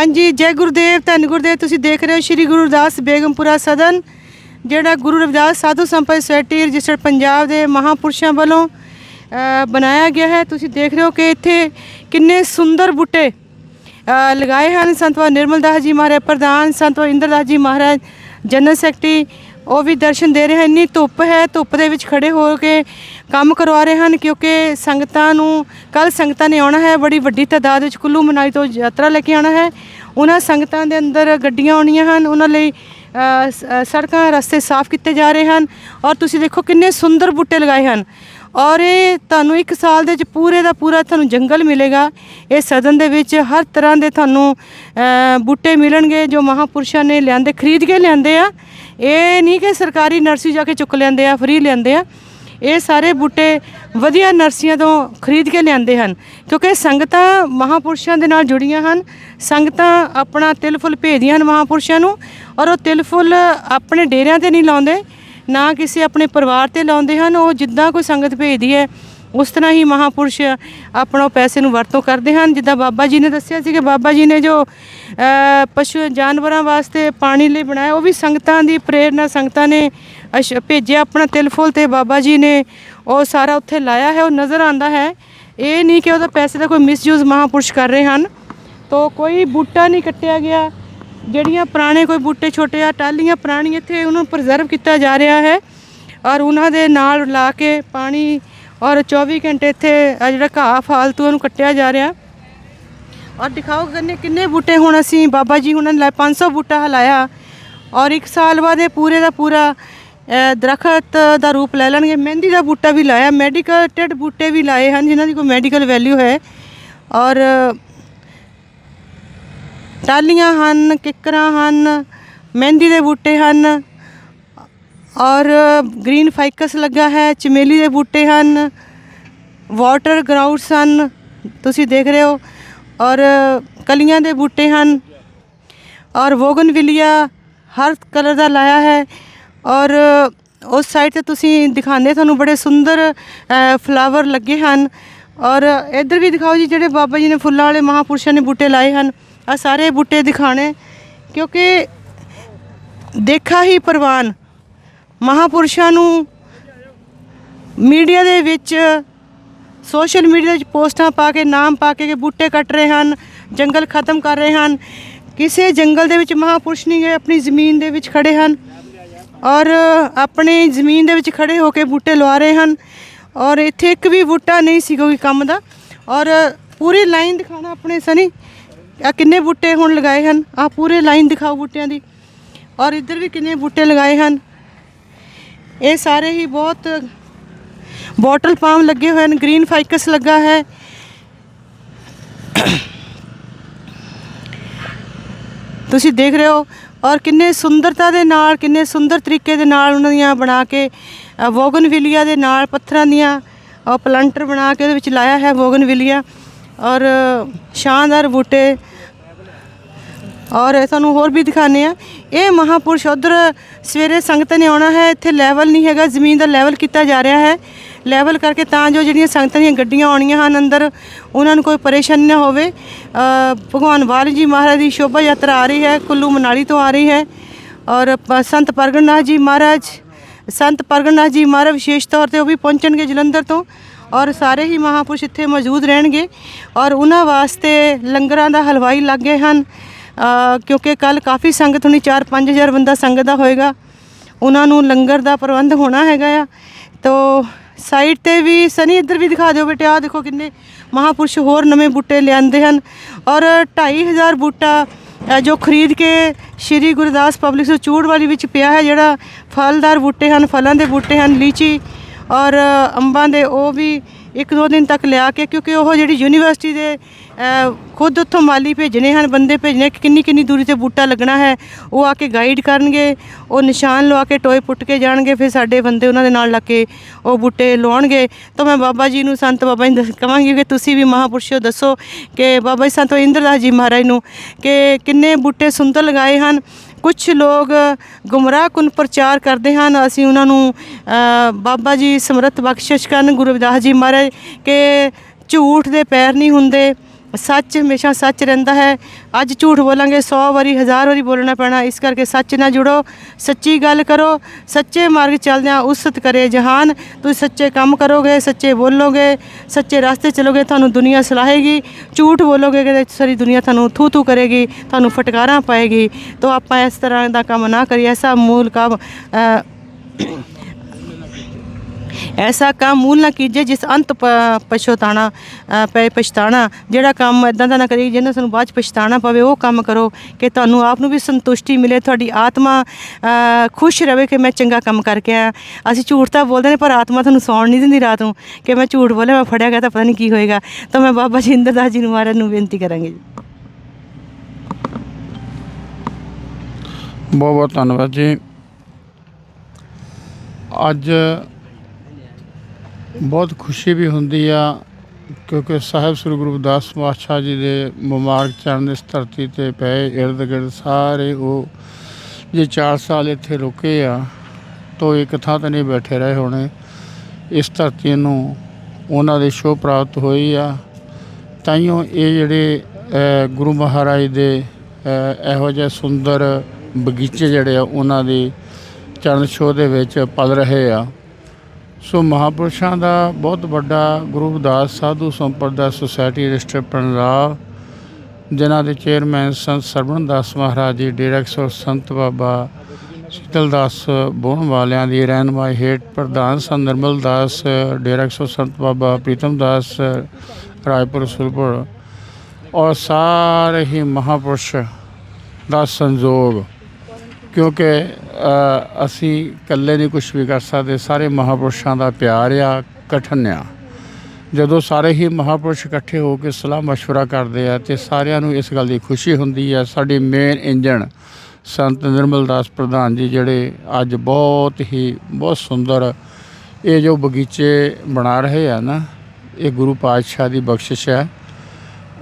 ਹਾਂਜੀ, ਜੈ ਗੁਰਦੇਵ, ਧੰਨ ਗੁਰਦੇਵ, ਤੁਸੀਂ ਦੇਖ ਰਹੇ ਹੋ ਸ਼੍ਰੀ ਗੁਰੂ ਰਵਿਦਾਸ ਬੇਗਮਪੁਰਾ ਸਦਨ, ਜਿਹੜਾ ਗੁਰੂ ਰਵਿਦਾਸ ਸਾਧੂ ਸੰਪਤ ਸੋਸਾਇਟੀ ਰਜਿਸਟਰਡ ਪੰਜਾਬ ਦੇ ਮਹਾਪੁਰਸ਼ਾਂ ਵੱਲੋਂ ਬਣਾਇਆ ਗਿਆ ਹੈ। ਤੁਸੀਂ ਦੇਖ ਰਹੇ ਹੋ ਕਿ ਇੱਥੇ ਕਿੰਨੇ ਸੁੰਦਰ ਬੂਟੇ ਲਗਾਏ ਹਨ। ਸੰਤਵਾ ਨਿਰਮਲ ਦਾਸ ਜੀ ਮਹਾਰਾਜ, ਪ੍ਰਧਾਨ ਸੰਤਵਾ ਇੰਦਰਦਾਸ ਜੀ ਮਹਾਰਾਜ, ਜਨਰਲ ਸੈਕਟਰੀ ਉਹ ਵੀ ਦਰਸ਼ਨ ਦੇ ਰਹੇ ਹਨ। ਇੰਨੀ ਧੁੱਪ ਹੈ, ਧੁੱਪ ਦੇ ਵਿੱਚ ਖੜੇ ਹੋ ਕੇ ਕੰਮ ਕਰਵਾ ਰਹੇ ਹਨ ਕਿਉਂਕਿ ਸੰਗਤਾਂ ਨੂੰ ਕੱਲ ਸੰਗਤਾਂ ਨੇ ਆਉਣਾ ਹੈ, ਬੜੀ ਵੱਡੀ ਤਾਦਾਦ ਵਿੱਚ ਕੁੱਲੂ ਮਨਾਲੀ ਤੋਂ ਯਾਤਰਾ ਲੈ ਕੇ ਆਉਣਾ ਹੈ। ਉਹਨਾਂ ਸੰਗਤਾਂ ਦੇ ਅੰਦਰ ਗੱਡੀਆਂ ਆਉਣੀਆਂ ਹਨ, ਉਹਨਾਂ ਲਈ ਸੜਕਾਂ, ਰਸਤੇ ਸਾਫ਼ ਕੀਤੇ ਜਾ ਰਹੇ ਹਨ ਔਰ ਤੁਸੀਂ ਦੇਖੋ ਕਿੰਨੇ ਸੁੰਦਰ ਬੂਟੇ ਲਗਾਏ ਹਨ। ਔਰ ਇਹ ਤੁਹਾਨੂੰ ਇੱਕ ਸਾਲ ਦੇ ਵਿੱਚ ਪੂਰੇ ਦਾ ਪੂਰਾ ਤੁਹਾਨੂੰ ਜੰਗਲ ਮਿਲੇਗਾ। ਇਹ ਸਦਨ ਦੇ ਵਿੱਚ ਹਰ ਤਰ੍ਹਾਂ ਦੇ ਤੁਹਾਨੂੰ ਬੂਟੇ ਮਿਲਣਗੇ ਜੋ ਮਹਾਪੁਰਸ਼ਾਂ ਨੇ ਲਿਆਂਦੇ, ਖਰੀਦ ਕੇ ਲਿਆਂਦੇ ਆ। ਇਹ ਨਹੀਂ ਕਿ ਸਰਕਾਰੀ ਨਰਸਰੀ ਜਾ ਕੇ ਚੁੱਕ ਲੈਂਦੇ ਆ, ਫ੍ਰੀ ਲੈਂਦੇ ਆ। ਇਹ ਸਾਰੇ ਬੂਟੇ ਵਧੀਆ ਨਰਸੀਆਂ ਤੋਂ ਖਰੀਦ ਕੇ ਲਿਆਂਦੇ ਹਨ। ਕਿਉਂਕਿ ਸੰਗਤਾਂ ਮਹਾਪੁਰਸ਼ਾਂ ਦੇ ਨਾਲ ਜੁੜੀਆਂ ਹਨ। ਸੰਗਤਾਂ ਆਪਣਾ ਤਿਲ ਫੁੱਲ ਭੇਜਦੀਆਂ ਹਨ ਮਹਾਪੁਰਸ਼ਾਂ ਨੂੰ ਔਰ ਉਹ ਤਿਲ ਫੁੱਲ ਆਪਣੇ ਡੇਰਿਆਂ ਤੇ ਨਹੀਂ ਲਾਉਂਦੇ, ਨਾ ਕਿਸੇ ਆਪਣੇ ਪਰਿਵਾਰ ਤੇ ਲਾਉਂਦੇ ਹਨ। ਉਹ ਜਿੱਦਾਂ ਕੋਈ ਸੰਗਤ ਭੇਜਦੀ ਹੈ ਉਸ ਤਰ੍ਹਾਂ ਹੀ ਮਹਾਪੁਰਸ਼ ਆਪਣਾ ਉਹ ਪੈਸੇ ਨੂੰ ਵਰਤੋਂ ਕਰਦੇ ਹਨ। ਜਿੱਦਾਂ ਬਾਬਾ ਜੀ ਨੇ ਦੱਸਿਆ ਸੀ ਕਿ ਬਾਬਾ ਜੀ ਨੇ ਜੋ ਪਸ਼ੂ ਜਾਨਵਰਾਂ ਵਾਸਤੇ ਪਾਣੀ ਲਈ ਬਣਾਇਆ, ਉਹ ਵੀ ਸੰਗਤਾਂ ਦੀ ਪ੍ਰੇਰਨਾ, ਸੰਗਤਾਂ ਨੇ ਅਸ਼- ਭੇਜਿਆ ਆਪਣਾ ਤਿਲ ਫੁੱਲ ਤੇ ਬਾਬਾ ਜੀ ਨੇ ਉਹ ਸਾਰਾ ਉੱਥੇ ਲਾਇਆ ਹੈ, ਉਹ ਨਜ਼ਰ ਆਂਦਾ ਹੈ। ਇਹ ਨਹੀਂ ਕਿ ਉਹਦਾ ਪੈਸੇ ਦਾ ਕੋਈ ਮਿਸਯੂਜ਼ ਮਹਾਪੁਰਸ਼ ਕਰ ਰਹੇ ਹਨ। ਤੋ ਕੋਈ ਬੂਟਾ ਨਹੀਂ ਕੱਟਿਆ ਗਿਆ। ਜਿਹੜੀਆਂ ਪੁਰਾਣੇ ਕੋਈ ਬੂਟੇ ਛੋਟੇ ਆ ਟਾਲੀਆਂ ਪੁਰਾਣੀਆਂ, ਇੱਥੇ ਉਹਨੂੰ ਪ੍ਰੀਜ਼ਰਵ ਕੀਤਾ ਜਾ ਰਿਹਾ ਹੈ। ਔਰ ਉਹਨਾਂ ਦੇ ਨਾਲ ਲਾ ਕੇ ਪਾਣੀ ਔਰ 24 ਘੰਟੇ ਇੱਥੇ ਆ ਜਿਹੜਾ ਘਾਹ ਫਾਲਤੂ ਉਹਨੂੰ ਕੱਟਿਆ ਜਾ ਰਿਹਾ। ਔਰ ਦਿਖਾਓ ਕਿੰਨੇ ਕਿੰਨੇ ਬੂਟੇ ਹੁਣ ਅਸੀਂ ਬਾਬਾ ਜੀ ਉਹਨਾਂ ਨੇ ਲਾਏ 500 ਬੂਟਾ ਹਲਾਇਆ। ਔਰ ਇੱਕ ਸਾਲ ਬਾਅਦ ਇਹ ਪੂਰੇ ਦਾ ਪੂਰਾ ਅ, ਦਰਖਤ ਦਾ ਰੂਪ ਲੈ ਲੈਣਗੇ। ਮਹਿੰਦੀ ਦਾ ਬੂਟਾ ਵੀ ਲਾਇਆ ਮੈਡੀਕਲਟਡ ਬੂਟੇ ਵੀ ਲਾਏ ਹਨ ਜਿਨ੍ਹਾਂ ਦੀ ਕੋਈ ਮੈਡੀਕਲ ਵੈਲਿਊ ਹੈ। ਔਰ ਟਾਲੀਆਂ ਹਨ ਕਿੱਕਰਾਂ ਹਨ ਮਹਿੰਦੀ ਦੇ ਬੂਟੇ ਹਨ। ਔਰ ਗ੍ਰੀਨ ਫਾਈਕਸ ਲੱਗਾ ਹੈ, ਚਮੇਲੀ ਦੇ ਬੂਟੇ ਹਨ, ਵਾਟਰ ਗਰਾਊਂਡਸ ਹਨ, ਤੁਸੀਂ ਦੇਖ ਰਹੇ ਹੋ, ਔਰ ਕਲੀਆਂ ਦੇ ਬੂਟੇ ਹਨ, ਔਰ ਵੋਗਨਵਿਲੀਆ ਹਰ ਕਲਰ ਦਾ ਲਾਇਆ ਹੈ, ਔਰ ਉਸ ਸਾਈਡ ਤੇ ਤੁਸੀਂ ਦਿਖਾਉਂਦੇ ਤੁਹਾਨੂੰ ਬੜੇ ਸੁੰਦਰ ਫਲਾਵਰ ਲੱਗੇ ਹਨ, ਔਰ ਇੱਧਰ ਵੀ ਦਿਖਾਓ ਜੀ, ਜਿਹੜੇ ਬਾਬਾ ਜੀ ਨੇ ਫੁੱਲਾਂ ਵਾਲੇ ਮਹਾਪੁਰਸ਼ਾਂ ਨੇ ਬੂਟੇ ਲਾਏ ਹਨ ਆ ਸਾਰੇ ਬੂਟੇ ਦਿਖਾਣੇ ਕਿਉਂਕਿ ਦੇਖਾ ਹੀ ਪ੍ਰਵਾਨ ਮਹਾਪੁਰਸ਼ਾਂ ਨੂੰ ਮੀਡੀਆ ਦੇ ਵਿੱਚ, ਸੋਸ਼ਲ ਮੀਡੀਆ ਵਿੱਚ ਪੋਸਟਾਂ ਪਾ ਕੇ, ਨਾਮ ਪਾ ਕੇ ਕਿ ਬੂਟੇ ਕੱਟ ਰਹੇ ਹਨ, ਜੰਗਲ ਖਤਮ ਕਰ ਰਹੇ ਹਨ। ਕਿਸੇ ਜੰਗਲ ਦੇ ਵਿੱਚ ਮਹਾਪੁਰਸ਼ ਨਹੀਂ ਗਏ, ਆਪਣੀ ਜ਼ਮੀਨ ਦੇ ਵਿੱਚ ਖੜੇ ਹਨ ਔਰ ਆਪਣੀ ਜ਼ਮੀਨ ਦੇ ਵਿੱਚ ਖੜੇ ਹੋ ਕੇ ਬੂਟੇ ਲਵਾ ਰਹੇ ਹਨ ਔਰ ਇੱਥੇ ਇੱਕ ਵੀ ਬੂਟਾ ਨਹੀਂ ਸੀ ਕੋਈ ਕੰਮ ਦਾ ਔਰ ਪੂਰੀ ਲਾਈਨ ਦਿਖਾਣਾ ਆਪਣੇ ਸਨੀ ਆ ਕਿੰਨੇ ਬੂਟੇ ਹੁਣ ਲਗਾਏ ਹਨ ਆ ਪੂਰੇ ਲਾਈਨ ਦਿਖਾਓ ਬੂਟਿਆਂ ਦੀ ਔਰ ਇੱਧਰ ਵੀ ਕਿੰਨੇ ਬੂਟੇ ਲਗਾਏ ਹਨ। ਇਹ ਸਾਰੇ ਹੀ ਬਹੁਤ ਬੋਟਲ ਪਾਮ ਲੱਗੇ ਹੋਏ ਹਨ, ਗ੍ਰੀਨ ਫਾਈਕਸ ਲੱਗਾ ਹੈ। ਤੁਸੀਂ ਦੇਖ ਰਹੇ ਹੋ, ਔਰ ਕਿੰਨੇ ਸੁੰਦਰਤਾ ਦੇ ਨਾਲ, ਕਿੰਨੇ ਸੁੰਦਰ ਤਰੀਕੇ ਦੇ ਨਾਲ ਉਹਨਾਂ ਦੀਆਂ ਬਣਾ ਕੇ ਵੋਗਨਵਿਲੀਆ ਦੇ ਨਾਲ ਪੱਥਰਾਂ ਦੀਆਂ ਉਹ ਪਲੰਟਰ ਬਣਾ ਕੇ ਉਹਦੇ ਵਿੱਚ ਲਾਇਆ ਹੈ ਵੋਗਨਵਿਲੀਆ। ਔਰ ਸ਼ਾਨਦਾਰ ਬੂਟੇ ਔਰ ਤੁਹਾਨੂੰ ਹੋਰ ਵੀ ਦਿਖਾਣੇ ਆ ਇਹ ਮਹਾਪੁਰਸ਼ ਉਧਰ ਸਵੇਰੇ ਸੰਗਤ ਨੇ ਆਉਣਾ ਹੈ। ਇੱਥੇ ਲੈਵਲ ਨਹੀਂ ਹੈਗਾ, ਜ਼ਮੀਨ ਦਾ ਲੈਵਲ ਕੀਤਾ ਜਾ ਰਿਹਾ ਹੈ। ਲੈਵਲ ਕਰਕੇ ਤਾਂ ਜੋ ਜਿਹੜੀਆਂ ਸੰਗਤਾਂ ਦੀਆਂ ਗੱਡੀਆਂ ਆਉਣੀਆਂ ਹਨ ਅੰਦਰ, ਉਹਨਾਂ ਨੂੰ ਕੋਈ ਪਰੇਸ਼ਾਨੀ ਨਾ ਹੋਵੇ। ਭਗਵਾਨ ਵਾਲ ਜੀ ਮਹਾਰਾਜ ਦੀ ਸ਼ੋਭਾ ਯਾਤਰਾ ਆ ਰਹੀ ਹੈ, ਕੁੱਲੂ ਮਨਾਲੀ ਤੋਂ ਆ ਰਹੀ ਹੈ। ਔਰ ਸੰਤ ਪਰਗਟਨਾਥ ਜੀ ਮਹਾਰਾਜ, ਸੰਤ ਪਰਗਟਨਾਥ ਜੀ ਮਹਾਰਾਜ ਵਿਸ਼ੇਸ਼ ਤੌਰ ਤੇ ਉਹ ਵੀ ਪਹੁੰਚਣਗੇ ਜਲੰਧਰ ਤੋਂ। ਔਰ ਸਾਰੇ ਹੀ ਮਹਾਪੁਰਸ਼ ਇੱਥੇ ਮੌਜੂਦ ਰਹਿਣਗੇ। ਔਰ ਉਹਨਾਂ ਵਾਸਤੇ ਲੰਗਰਾਂ ਦਾ ਹਲਵਾਈ ਲੱਗ ਗਏ ਹਨ। ਕਿਉਂਕਿ ਕੱਲ ਕਾਫੀ ਸੰਗਤ ਹੋਣੀ 4-5000 ਬੰਦਾ ਸੰਗਤ ਦਾ ਹੋਏਗਾ। ਉਹਨਾਂ ਨੂੰ ਲੰਗਰ ਦਾ ਪ੍ਰਬੰਧ ਹੋਣਾ ਹੈਗਾ ਆ। ਤੋ ਸਾਈਡ ਤੇ ਵੀ ਸਨੀ, ਇੱਧਰ ਵੀ ਦਿਖਾ ਦਿਓ ਬੇਟੇ, ਆਹ ਦੇਖੋ ਕਿੰਨੇ ਮਹਾਪੁਰਸ਼ ਹੋਰ ਨਵੇਂ ਬੂਟੇ ਲਿਆਂਦੇ ਹਨ। ਔਰ 2500 ਬੂਟਾ ਜੋ ਖਰੀਦ ਕੇ ਸ਼੍ਰੀ ਗੁਰਦਾਸ ਪਬਲਿਕ ਸਚੂੜ ਵਾਲੀ ਵਿੱਚ ਪਿਆ ਹੈ, ਜਿਹੜਾ ਫਲਦਾਰ ਬੂਟੇ ਹਨ, ਫਲਾਂ ਦੇ ਬੂਟੇ ਹਨ, ਲੀਚੀ ਔਰ ਅੰਬਾਂ ਦੇ, ਉਹ ਵੀ ਇੱਕ ਦੋ ਦਿਨ ਤੱਕ ਲਿਆ ਕੇ, ਕਿਉਂਕਿ ਉਹ ਜਿਹੜੀ ਯੂਨੀਵਰਸਿਟੀ ਦੇ ਖੁਦ ਉੱਥੋਂ ਮਾਲੀ ਭੇਜਣੇ ਹਨ, ਬੰਦੇ ਭੇਜਣੇ ਕਿ ਕਿੰਨੀ ਕਿੰਨੀ ਦੂਰੀ ਤੇ ਬੂਟਾ ਲੱਗਣਾ ਹੈ, ਉਹ ਆ ਕੇ ਗਾਈਡ ਕਰਨਗੇ, ਉਹ ਨਿਸ਼ਾਨ ਲਵਾ ਕੇ ਟੋਏ ਪੁੱਟ ਕੇ ਜਾਣਗੇ, ਫਿਰ ਸਾਡੇ ਬੰਦੇ ਉਹਨਾਂ ਦੇ ਨਾਲ ਲੱਗ ਕੇ ਉਹ ਬੂਟੇ ਲਵਾਉਣਗੇ। ਤਾਂ ਮੈਂ ਬਾਬਾ ਜੀ ਨੂੰ, ਸੰਤ ਬਾਬਾ ਜੀ ਨੂੰ ਕਹਾਂਗੀ ਕਿ ਤੁਸੀਂ ਵੀ ਮਹਾਪੁਰਸ਼ੋ ਦੱਸੋ ਕਿ ਬਾਬਾ ਜੀ, ਸੰਤ ਇੰਦਰਦਾਸ ਜੀ ਮਹਾਰਾਜ ਨੂੰ ਕਿ ਕਿੰਨੇ ਬੂਟੇ ਸੁੰਦਰ ਲਗਾਏ ਹਨ। ਕੁਝ ਲੋਕ ਗੁੰਮਰਾਹ ਕੁਨ ਪ੍ਰਚਾਰ ਕਰਦੇ ਹਨ। ਅਸੀਂ ਉਹਨਾਂ ਨੂੰ ਬਾਬਾ ਜੀ ਸਮਰੱਥ ਬਖਸ਼ਿਸ਼ ਕਰਨ, ਗੁਰੂ ਰਵਿਦਾਸ ਜੀ ਮਹਾਰਾਜ, ਕਿ ਝੂਠ ਦੇ ਪੈਰ ਨਹੀਂ ਹੁੰਦੇ। ਸੱਚ ਹਮੇਸ਼ਾ ਸੱਚ ਰਹਿੰਦਾ ਹੈ। ਅੱਜ ਝੂਠ ਬੋਲਾਂਗੇ 100 ਵਾਰੀ, ਹਜ਼ਾਰ ਵਾਰੀ ਬੋਲਣਾ ਪੈਣਾ। ਇਸ ਕਰਕੇ ਸੱਚ ਨਾਲ ਜੁੜੋ, ਸੱਚੀ ਗੱਲ ਕਰੋ, ਸੱਚੇ ਮਾਰਗ ਚੱਲਦਿਆਂ ਉਸਤ ਕਰੇ ਜਹਾਨ। ਤੁਸੀਂ ਸੱਚੇ ਕੰਮ ਕਰੋਗੇ, ਸੱਚੇ ਬੋਲੋਗੇ, ਸੱਚੇ ਰਸਤੇ ਚੱਲੋਗੇ, ਤੁਹਾਨੂੰ ਦੁਨੀਆ ਸਲਾਹੇਗੀ। ਝੂਠ ਬੋਲੋਗੇ ਕਿ ਸਾਰੀ ਦੁਨੀਆ ਤੁਹਾਨੂੰ ਥੂ ਥੂ ਕਰੇਗੀ, ਤੁਹਾਨੂੰ ਫਟਕਾਰਾਂ ਪਾਏਗੀ। ਤਾਂ ਆਪਾਂ ਇਸ ਤਰ੍ਹਾਂ ਦਾ ਕੰਮ ਨਾ ਕਰੀਏ, ਐਸਾ ਮੂਲ ਕੰਮ ਐਸਾ ਕੰਮ ਮੂਲ ਨਾ ਕੀਜੇ ਜਿਸ ਅੰਤ ਪ- ਪਛਤਾਣਾ ਅ, ਪਏ ਪਛਤਾਣਾ। ਜਿਹੜਾ ਕੰਮ ਇਦਾਂ ਦਾ ਨਾ ਕਰੀ ਜਿਹਨਾਂ ਸਾਨੂੰ ਬਾਅਦ ਚ ਪਛਤਾਣਾ ਪਵੇ ਉਹ ਕੰਮ ਕਰੋ ਕਿ ਤੁਹਾਨੂੰ ਆਪ ਨੂੰ ਵੀ ਸੰਤੁਸ਼ਟੀ ਮਿਲੇ ਤੁਹਾਡੀ ਆਤਮਾ ਖੁਸ਼ ਰਵੇ ਕਿ ਮੈਂ ਚੰਗਾ ਕੰਮ ਕਰਕੇ ਆਇਆ। ਅਸੀਂ ਝੂਠ ਤਾਂ ਬੋਲਦੇ ਨੇ ਪਰ ਆਤਮਾ ਤੁਹਾਨੂੰ ਸੌਣ ਨਹੀਂ ਦਿੰਦੀ ਰਾਤ ਨੂੰ ਕਿ ਮੈਂ ਝੂਠ ਬੋਲਿਆ ਮੈਂ ਫੜਿਆ ਗਿਆ ਤਾਂ ਪਤਾ ਨਹੀਂ ਕੀ ਹੋਏਗਾ। ਤਾਂ ਮੈਂ ਬਾਬਾ ਜੀ ਇੰਦਰਦਾਸ ਜੀ ਨੂੰ ਮਹਾਰਾਜ ਨੂੰ ਬੇਨਤੀ ਕਰਾਂਗੀ ਜੀ। ਬਹੁਤ ਬਹੁਤ ਧੰਨਵਾਦ ਜੀ। ਅੱਜ ਬਹੁਤ ਖੁਸ਼ੀ ਵੀ ਹੁੰਦੀ ਆ, ਕਿਉਂਕਿ ਸਾਹਿਬ ਸ੍ਰੀ ਗੁਰੂ ਰਵਿਦਾਸ ਪਾਤਸ਼ਾਹ ਜੀ ਦੇ ਮੁਬਾਰਕ ਚਰਨ ਇਸ ਧਰਤੀ ਤੇ ਪਏ, ਇਰਦ ਗਿਰਦ ਸਾਰੇ ਉਹ ਜੇ 4 ਸਾਲ ਇੱਥੇ ਰੁਕੇ ਆ, ਤੋ ਇੱਕ ਥਾਂ ਤੇ ਨਹੀਂ ਬੈਠੇ ਰਹੇ ਹੋਣੇ। ਇਸ ਧਰਤੀ ਨੂੰ ਉਹਨਾਂ ਦੇ ਸ਼ੋਅ ਪ੍ਰਾਪਤ ਹੋਈ ਆ। ਤਾਈਓ ਇਹ ਜਿਹੜੇ ਗੁਰੂ ਮਹਾਰਾਜ ਦੇ ਇਹੋ ਜਿਹੇ ਸੁੰਦਰ ਬਗੀਚੇ ਜਿਹੜੇ ਆ, ਉਹਨਾਂ ਦੇ ਚਰਨ ਛੋਹ ਦੇ ਵਿੱਚ ਪਲ ਰਹੇ ਆ। ਸੋ ਮਹਾਪੁਰਸ਼ਾਂ ਦਾ ਬਹੁਤ ਵੱਡਾ ਗੁਰੂ ਦਾਸ ਸਾਧੂ ਸੰਪਰਦਾ ਸੁਸਾਇਟੀ ਰਜਿਸਟਰ ਪੰਜਾਬ ਜਿਨ੍ਹਾਂ ਦੇ ਚੇਅਰਮੈਨ ਸੰਤ ਸਰਵਣ ਦਾਸ ਮਹਾਰਾਜ ਜੀ, ਡਾਇਰੈਕਟਰ ਸੰਤ ਬਾਬਾ ਸ਼ੀਤਲ ਦਾਸ ਬੋਹਣ ਵਾਲਿਆਂ ਦੀ ਰਹਿਨਮਾਈ ਹੇਠ ਪ੍ਰਧਾਨ ਸੰਤ ਨਿਰਮਲ ਦਾਸ, ਡਾਇਰੈਕਟਰ ਸੰਤ ਬਾਬਾ ਪ੍ਰੀਤਮ ਦਾਸ, ਰਾਏਪੁਰ ਸੁਲਪੁਰ ਔਰ ਸਾਰੇ ਹੀ ਮਹਾਪੁਰਸ਼ ਦਾ ਸੰਜੋਗ ਕਿਉਂਕਿ ਅਸੀਂ ਇਕੱਲੇ ਨਹੀਂ ਕੁਝ ਵੀ ਕਰ ਸਕਦੇ ਸਾਰੇ ਮਹਾਪੁਰਸ਼ਾਂ ਦਾ ਪਿਆਰ ਆ ਕਠਨ ਆ ਜਦੋਂ ਸਾਰੇ ਹੀ ਮਹਾਪੁਰਸ਼ ਇਕੱਠੇ ਹੋ ਕੇ ਸਲਾਹ مشورہ ਕਰਦੇ ਆ ਤੇ ਸਾਰਿਆਂ ਨੂੰ ਇਸ ਗੱਲ ਦੀ ਖੁਸ਼ੀ ਹੁੰਦੀ ਆ ਸਾਡੀ ਮੇਨ ਇੰਜਣ ਸੰਤ ਨਿਰਮਲ ਦਾਸ ਪ੍ਰਧਾਨ ਜੀ ਜਿਹੜੇ ਅੱਜ ਬਹੁਤ ਹੀ ਬਹੁਤ ਸੁੰਦਰ ਇਹ ਜੋ ਬਗੀਚੇ ਬਣਾ ਰਹੇ ਆ ਨਾ ਇਹ ਗੁਰੂ ਪਾਤਸ਼ਾਹ ਦੀ ਬਖਸ਼ਿਸ਼ ਹੈ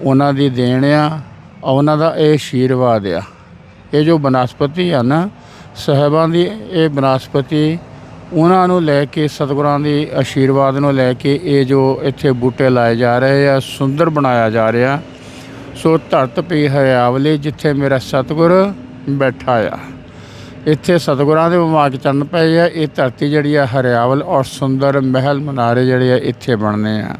ਉਹਨਾਂ ਦੀ ਦੇਣ ਆ ਔਰ ਉਹਨਾਂ ਦਾ ਇਹ ਆਸ਼ੀਰਵਾਦ ਆ ਇਹ ਜੋ ਬਨਸਪਤੀ ਆ ਨਾ ਸਾਹਿਬਾਂ ਦੀ ਇਹ ਬਨਸਪਤੀ, ਉਹਨਾਂ ਨੂੰ ਲੈ ਕੇ, ਸਤਿਗੁਰਾਂ ਦੀ ਆਸ਼ੀਰਵਾਦ ਨੂੰ ਲੈ ਕੇ ਇਹ ਜੋ ਇੱਥੇ ਬੂਟੇ ਲਾਏ ਜਾ ਰਹੇ ਆ, ਸੁੰਦਰ ਬਣਾਇਆ ਜਾ ਰਿਹਾ। ਸੋ ਧਰਤ ਪਈ ਹਰਿਆਵਲੀ ਜਿੱਥੇ ਮੇਰਾ ਸਤਿਗੁਰ ਬੈਠਾ ਆ। ਇੱਥੇ ਸਤਿਗੁਰਾਂ ਦੇ ਵਿਭਾਗ ਚੰਨ ਪਏ ਆ। ਇਹ ਧਰਤੀ ਜਿਹੜੀ ਆ ਹਰਿਆਵਲ ਔਰ ਸੁੰਦਰ ਮਹਿਲ ਮਨਾਰੇ ਜਿਹੜੇ ਆ ਇੱਥੇ ਬਣਨੇ ਆ।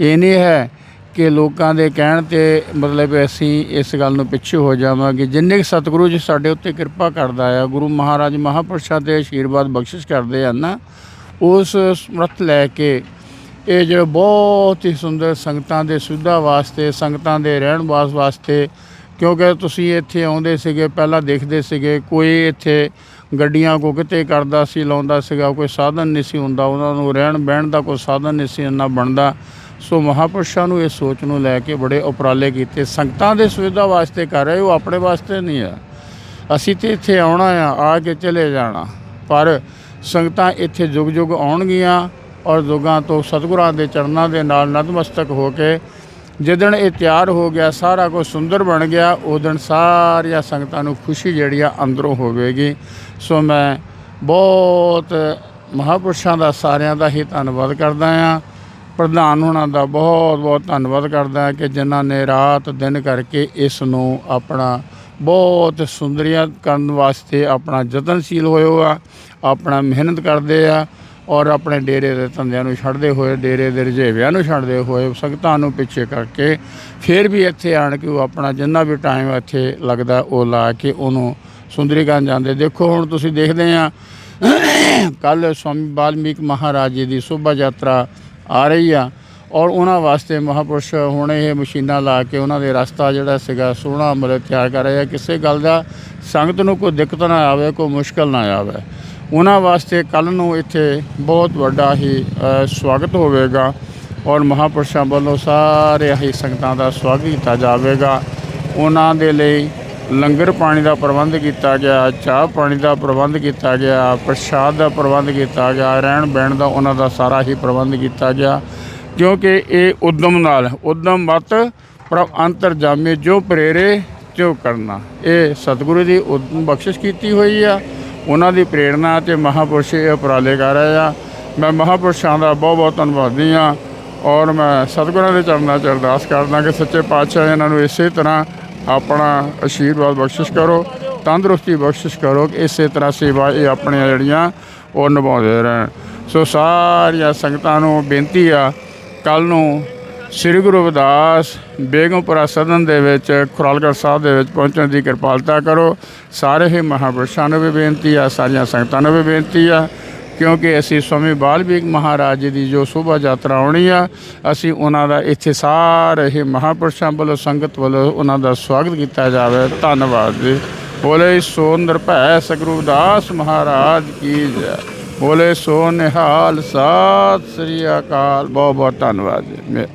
ਇਹ ਨਹੀਂ ਹੈ ਕਿ ਲੋਕਾਂ ਦੇ ਕਹਿਣ ਤੇ ਮਤਲਬ ਅਸੀਂ ਇਸ ਗੱਲ ਨੂੰ ਪਿੱਛੇ ਹੋ ਜਾਵਾਂਗੇ। ਜਿੰਨੇ ਕੁ ਸਤਿਗੁਰੂ ਜੀ ਸਾਡੇ ਉੱਤੇ ਕਿਰਪਾ ਕਰਦਾ ਆ, ਗੁਰੂ ਮਹਾਰਾਜ ਮਹਾਪੁਰਸ਼ਾਂ ਦੇ ਆਸ਼ੀਰਵਾਦ ਬਖਸ਼ਿਸ਼ ਕਰਦੇ ਆ ਨਾ, ਉਸ ਸਮਰਥ ਲੈ ਕੇ ਇਹ ਜਿਹੜਾ ਬਹੁਤ ਹੀ ਸੁੰਦਰ ਸੰਗਤਾਂ ਦੇ ਸੁਵਿਧਾ ਵਾਸਤੇ, ਸੰਗਤਾਂ ਦੇ ਰਹਿਣ ਵਾਸ ਵਾਸਤੇ, ਕਿਉਂਕਿ ਤੁਸੀਂ ਇੱਥੇ ਆਉਂਦੇ ਸੀਗੇ, ਪਹਿਲਾਂ ਦੇਖਦੇ ਸੀਗੇ, ਕੋਈ ਇੱਥੇ ਗੱਡੀਆਂ ਕੋ ਕਿਤੇ ਕਰਦਾ ਸੀ, ਲਾਉਂਦਾ ਸੀਗਾ, ਕੋਈ ਸਾਧਨ ਨਹੀਂ ਸੀ ਹੁੰਦਾ, ਉਹਨਾਂ ਨੂੰ ਰਹਿਣ ਬਹਿਣ ਦਾ ਕੋਈ ਸਾਧਨ ਨਹੀਂ ਸੀ, ਇੰਨਾ ਬਣਦਾ। ਸੋ ਮਹਾਪੁਰਸ਼ਾਂ ਨੂੰ ਇਹ ਸੋਚ ਨੂੰ ਲੈ ਕੇ ਬੜੇ ਉਪਰਾਲੇ ਕੀਤੇ। ਸੰਗਤਾਂ ਦੇ ਸੁਵਿਧਾ ਵਾਸਤੇ ਕਰ ਰਹੇ ਉਹ ਆਪਣੇ ਵਾਸਤੇ ਨਹੀਂ ਆ। ਅਸੀਂ ਤੇ ਇੱਥੇ ਆਉਣਾ ਆ ਆ ਕੇ ਚਲੇ ਜਾਣਾ। ਪਰ ਸੰਗਤਾਂ ਇੱਥੇ ਜੁਗ ਜੁਗ ਆਉਣਗੀਆਂ ਔਰ ਜੁਗਾਂ ਤੋਂ ਸਤਿਗੁਰਾਂ ਦੇ ਚਰਨਾਂ ਦੇ ਨਾਲ ਨਤਮਸਤਕ ਹੋ ਕੇ ਜਿੱਦਣ ਇਹ ਤਿਆਰ ਹੋ ਗਿਆ, ਸਾਰਾ ਕੁਝ ਸੁੰਦਰ ਬਣ ਗਿਆ, ਉਹ ਦਿਨ ਸਾਰੀਆਂ ਸੰਗਤਾਂ ਨੂੰ ਖੁਸ਼ੀ ਜਿਹੜੀ ਆ ਅੰਦਰੋਂ ਹੋਵੇਗੀ। ਸੋ ਮੈਂ ਬਹੁਤ ਮਹਾਪੁਰਸ਼ਾਂ ਦਾ ਸਾਰਿਆਂ ਦਾ ਹੀ ਧੰਨਵਾਦ ਕਰਦਾ ਆ। ਪ੍ਰਧਾਨ ਹੋਣਾ ਦਾ ਬਹੁਤ ਬਹੁਤ ਧੰਨਵਾਦ ਕਰਦਾ ਕਿ ਜਿਨ੍ਹਾਂ ਨੇ ਰਾਤ ਦਿਨ ਕਰਕੇ ਇਸ ਨੂੰ ਆਪਣਾ ਬਹੁਤ ਸੁੰਦਰੀਆਂ ਕਰਨ ਵਾਸਤੇ ਆਪਣਾ ਯਤਨਸ਼ੀਲ ਹੋਏ ਆ, ਆਪਣਾ ਮਿਹਨਤ ਕਰਦੇ ਆ ਔਰ ਆਪਣੇ ਡੇਰੇ ਦੇ ਧੰਦਿਆਂ ਨੂੰ ਛੱਡਦੇ ਹੋਏ, ਡੇਰੇ ਦੇ ਰਜੇਵਿਆਂ ਨੂੰ ਛੱਡਦੇ ਹੋਏ ਸੰਗਤਾਂ ਨੂੰ ਪਿੱਛੇ ਕਰਕੇ ਫਿਰ ਵੀ ਇੱਥੇ ਆਣ ਕੇ ਉਹ ਆਪਣਾ ਜਿੰਨਾ ਵੀ ਟਾਈਮ ਇੱਥੇ ਲੱਗਦਾ ਉਹ ਲਾ ਕੇ ਉਹਨੂੰ ਸੁੰਦਰੀਕਰਨ ਜਾਂਦੇ। ਦੇਖੋ ਹੁਣ ਤੁਸੀਂ ਦੇਖਦੇ ਆ ਕੱਲ ਸਵਾਮੀ ਬਾਲਮੀਕ ਮਹਾਰਾਜ ਜੀ ਦੀ ਸ਼ੋਭਾ ਯਾਤਰਾ ਆ ਰਹੀ ਆ। ਔਰ ਉਹਨਾਂ ਵਾਸਤੇ ਮਹਾਪੁਰਸ਼ ਹੁਣ ਇਹ ਮਸ਼ੀਨਾਂ ਲਾ ਕੇ ਉਹਨਾਂ ਦੇ ਰਸਤਾ ਜਿਹੜਾ ਸੀਗਾ, ਸੋਹਣਾ ਮਤਲਬ ਤਿਆਰ ਕਰ ਰਹੇ ਆ। ਕਿਸੇ ਗੱਲ ਦਾ ਸੰਗਤ ਨੂੰ ਕੋਈ ਦਿੱਕਤ ਨਾ ਆਵੇ, ਕੋਈ ਮੁਸ਼ਕਲ ਨਾ ਆਵੇ। ਉਹਨਾਂ ਵਾਸਤੇ ਕੱਲ ਨੂੰ ਇੱਥੇ ਬਹੁਤ ਵੱਡਾ ਹੀ ਸਵਾਗਤ ਹੋਵੇਗਾ ਔਰ ਮਹਾਪੁਰਸ਼ਾਂ ਵੱਲੋਂ ਸਾਰੇ ਹੀ ਸੰਗਤਾਂ ਦਾ ਸਵਾਗਤ ਕੀਤਾ ਜਾਵੇਗਾ। ਉਹਨਾਂ ਦੇ ਲਈ ਲੰਗਰ ਪਾਣੀ ਦਾ ਪ੍ਰਬੰਧ ਕੀਤਾ ਗਿਆ, ਚਾਹ ਪਾਣੀ ਦਾ ਪ੍ਰਬੰਧ ਕੀਤਾ ਗਿਆ, ਪ੍ਰਸ਼ਾਦ ਦਾ ਪ੍ਰਬੰਧ ਕੀਤਾ ਗਿਆ, ਰਹਿਣ ਬਹਿਣ ਦਾ ਉਹਨਾਂ ਦਾ ਸਾਰਾ ਹੀ ਪ੍ਰਬੰਧ ਕੀਤਾ ਗਿਆ। ਕਿਉਂਕਿ ਇਹ ਉਦਮ ਨਾਲ, ਉਦਮ ਮਤ ਪ੍ਰਭ ਅੰਤਰਜਾਮੇ ਜੋ ਪ੍ਰੇਰੇ ਜੋ ਕਰਨਾ। ਇਹ ਸਤਿਗੁਰੂ ਦੀ ਉਦਮ ਬਖਸ਼ਿਸ਼ ਕੀਤੀ ਹੋਈ ਆ। ਉਹਨਾਂ ਦੀ ਪ੍ਰੇਰਣਾ ਤੇ ਮਹਾਪੁਰਸ਼ ਇਹ ਉਪਰਾਲੇ ਕਰ ਰਹੇ ਆ। ਮੈਂ ਮਹਾਪੁਰਸ਼ਾਂ ਦਾ ਬਹੁਤ ਬਹੁਤ ਧੰਨਵਾਦੀ ਆ ਔਰ ਮੈਂ ਸਤਿਗੁਰਾਂ ਦੇ ਚਰਨਾਂ 'ਚ ਅਰਦਾਸ ਕਰਦਾ ਕਿ ਸੱਚੇ ਪਾਤਸ਼ਾਹ ਇਹਨਾਂ ਨੂੰ ਇਸੇ ਤਰ੍ਹਾਂ ਆਪਣਾ ਆਸ਼ੀਰਵਾਦ ਬਖਸ਼ਿਸ਼ ਕਰੋ, ਤੰਦਰੁਸਤੀ ਬਖਸ਼ਿਸ਼ ਕਰੋ ਕਿ ਇਸੇ ਤਰ੍ਹਾਂ ਸੇਵਾ ਇਹ ਆਪਣੀਆਂ ਜਿਹੜੀਆਂ ਉਹ ਨਿਭਾਉਂਦੇ ਰਹਿਣ। ਸੋ ਸਾਰੀਆਂ ਸੰਗਤਾਂ ਨੂੰ ਬੇਨਤੀ ਆ ਕੱਲ ਨੂੰ ਸ੍ਰੀ ਗੁਰੂ ਰਵਿਦਾਸ ਬੇਗਮਪੁਰਾ ਸਦਨ ਦੇ ਵਿੱਚ, ਖੁਰਾਲਗੜ੍ਹ ਸਾਹਿਬ ਦੇ ਵਿੱਚ ਪਹੁੰਚਣ ਦੀ ਕਿਰਪਾਲਤਾ ਕਰੋ। ਸਾਰੇ ਹੀ ਮਹਾਂਪੁਰਸ਼ਾਂ ਨੂੰ ਵੀ ਬੇਨਤੀ ਆ, ਸਾਰੀਆਂ ਸੰਗਤਾਂ ਨੂੰ ਵੀ ਬੇਨਤੀ ਆ। ਕਿਉਂਕਿ ਅਸੀਂ ਸਵਾਮੀ ਬਾਲਵੀਕ ਮਹਾਰਾਜ ਜੀ ਦੀ ਜੋ ਸ਼ੋਭਾ ਯਾਤਰਾ ਆਉਣੀ ਆ, ਅਸੀਂ ਉਹਨਾਂ ਦਾ ਇੱਥੇ ਸਾਰੇ ਹੀ ਮਹਾਂਪੁਰਸ਼ਾਂ ਵੱਲੋਂ, ਸੰਗਤ ਵੱਲੋਂ ਉਹਨਾਂ ਦਾ ਸਵਾਗਤ ਕੀਤਾ ਜਾਵੇ। ਧੰਨਵਾਦ ਜੀ। ਬੋਲੇ ਸੋ ਨਿਰਭੈ ਸਗਰੂ ਦਾਸ ਮਹਾਰਾਜ ਕੀ ਜੈ। ਬੋਲੇ ਸੋ ਨਿਹਾਲ ਸਤਿ ਸ੍ਰੀ ਅਕਾਲ। ਬਹੁਤ ਬਹੁਤ ਧੰਨਵਾਦ ਜੀ। ਮੇ-